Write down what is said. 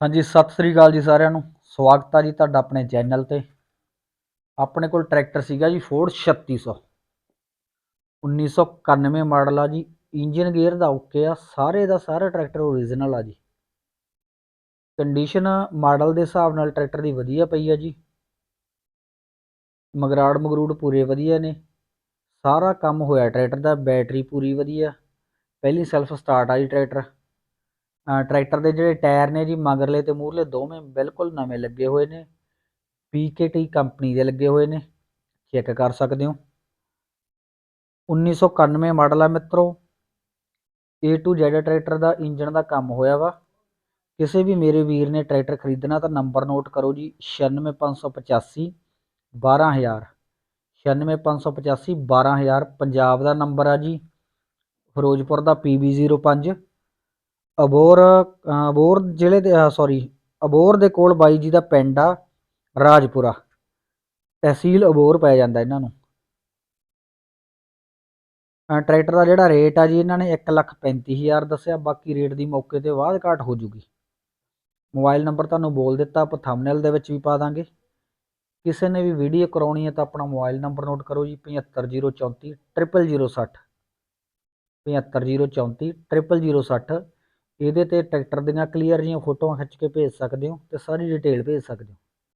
ਹਾਂਜੀ, ਸਤਿ ਸ੍ਰੀ ਅਕਾਲ ਜੀ ਸਾਰਿਆਂ ਨੂੰ। ਸਵਾਗਤ ਆ ਜੀ ਤੁਹਾਡਾ ਆਪਣੇ ਚੈਨਲ ਤੇ। ਆਪਣੇ ਕੋਲ ਟਰੈਕਟਰ ਸੀਗਾ ਜੀ ਫੋਰਡ 3600 1991 ਮਾਡਲ ਆ ਜੀ। ਇੰਜਨ ਗੇਅਰ ਦਾ ਓਕੇ ਆ। ਸਾਰੇ ਦਾ ਸਾਰਾ ਟਰੈਕਟਰ ਓਰੀਜਨਲ ਆ ਜੀ। ਕੰਡੀਸ਼ਨ ਮਾਡਲ ਦੇ ਹਿਸਾਬ ਨਾਲ ਟਰੈਕਟਰ ਦੀ ਵਧੀਆ ਪਈ ਆ ਜੀ। ਮਗਰਾੜ ਮਗਰੂੜ ਪੂਰੇ ਵਧੀਆ ਨੇ। ਸਾਰਾ ਕੰਮ ਹੋਇਆ ਟਰੈਕਟਰ ਦਾ। ਬੈਟਰੀ ਪੂਰੀ ਵਧੀਆ। ਪਹਿਲੀ ਸੈਲਫ ਸਟਾਰਟ ਆ ਜੀ ਟਰੈਕਟਰ। ਟਰੈਕਟਰ ਦੇ ਜਿਹੜੇ ਟਾਇਰ ਨੇ ਜੀ, ਮਗਰਲੇ ਤੇ ਮੂਹਰਲੇ ਦੋਵੇਂ ਬਿਲਕੁਲ ਨਵੇਂ ਲੱਗੇ ਹੋਏ ਨੇ। ਪੀਕੇਟੀ ਕੰਪਨੀ ਦੇ ਲੱਗੇ ਹੋਏ ਨੇ। ਚੈੱਕ ਕਰ ਸਕਦੇ ਹੋ। 1991 ਮਾਡਲ ਆ ਮਿੱਤਰੋ। A to Z ਟਰੈਕਟਰ ਦਾ ਇੰਜਨ ਦਾ ਕੰਮ ਹੋਇਆ ਵਾ। ਕਿਸੇ ਵੀ ਮੇਰੇ ਵੀਰ ਨੇ ਟਰੈਕਟਰ ਖਰੀਦਣਾ ਤਾਂ ਨੰਬਰ ਨੋਟ ਕਰੋ ਜੀ। 96585 12000 96585 12000 ਪੰਜਾਬ ਦਾ ਨੰਬਰ ਆ ਜੀ। ਫਿਰੋਜ਼ਪੁਰ ਦਾ PB05 ਅਬੋਰ ਅ, ਅਬੋਰ ਜ਼ਿਲ੍ਹੇ ਦੇ ਸੋਰੀ ਅਬੋਰ ਦੇ ਕੋਲ ਬਾਈ ਜੀ ਦਾ ਪਿੰਡ ਆ ਰਾਜਪੁਰਾ। ਤਹਿਸੀਲ ਅਬੋਰ ਪੈ ਜਾਂਦਾ ਇਹਨਾਂ ਨੂੰ। ਟਰੈਕਟਰ ਦਾ ਜਿਹੜਾ ਰੇਟ ਆ ਜੀ ਇਹਨਾਂ ਨੇ 135000 ਦੱਸਿਆ। ਬਾਕੀ ਰੇਟ ਦੀ ਮੌਕੇ ਤੇ ਬਾਅਦ ਘਾਟ ਹੋ ਜੂਗੀ। ਮੋਬਾਈਲ ਨੰਬਰ ਤੁਹਾਨੂੰ ਬੋਲ ਦਿੱਤਾ ਆਪਾਂ ਥੰਬਨੇਲ ਦੇ ਵਿੱਚ ਵੀ ਪਾ ਦਾਂਗੇ। ਕਿਸੇ ਨੇ ਵੀ ਵੀਡੀਓ ਕਰਾਉਣੀ ਹੈ ਤਾਂ ਆਪਣਾ ਮੋਬਾਈਲ ਨੰਬਰ ਨੋਟ ਕਰੋ ਜੀ 75034 00060 75034 00060 ਇਹਦੇ ਤੇ ਟਰੈਕਟਰ ਦੀਆਂ ਕਲੀਅਰ ਜੀਆਂ ਫੋਟੋਆਂ ਖਿੱਚ ਕੇ ਭੇਜ ਸਕਦੇ ਹੋ ਤੇ ਸਾਰੀ ਡਿਟੇਲ ਭੇਜ ਸਕਦੇ ਹੋ।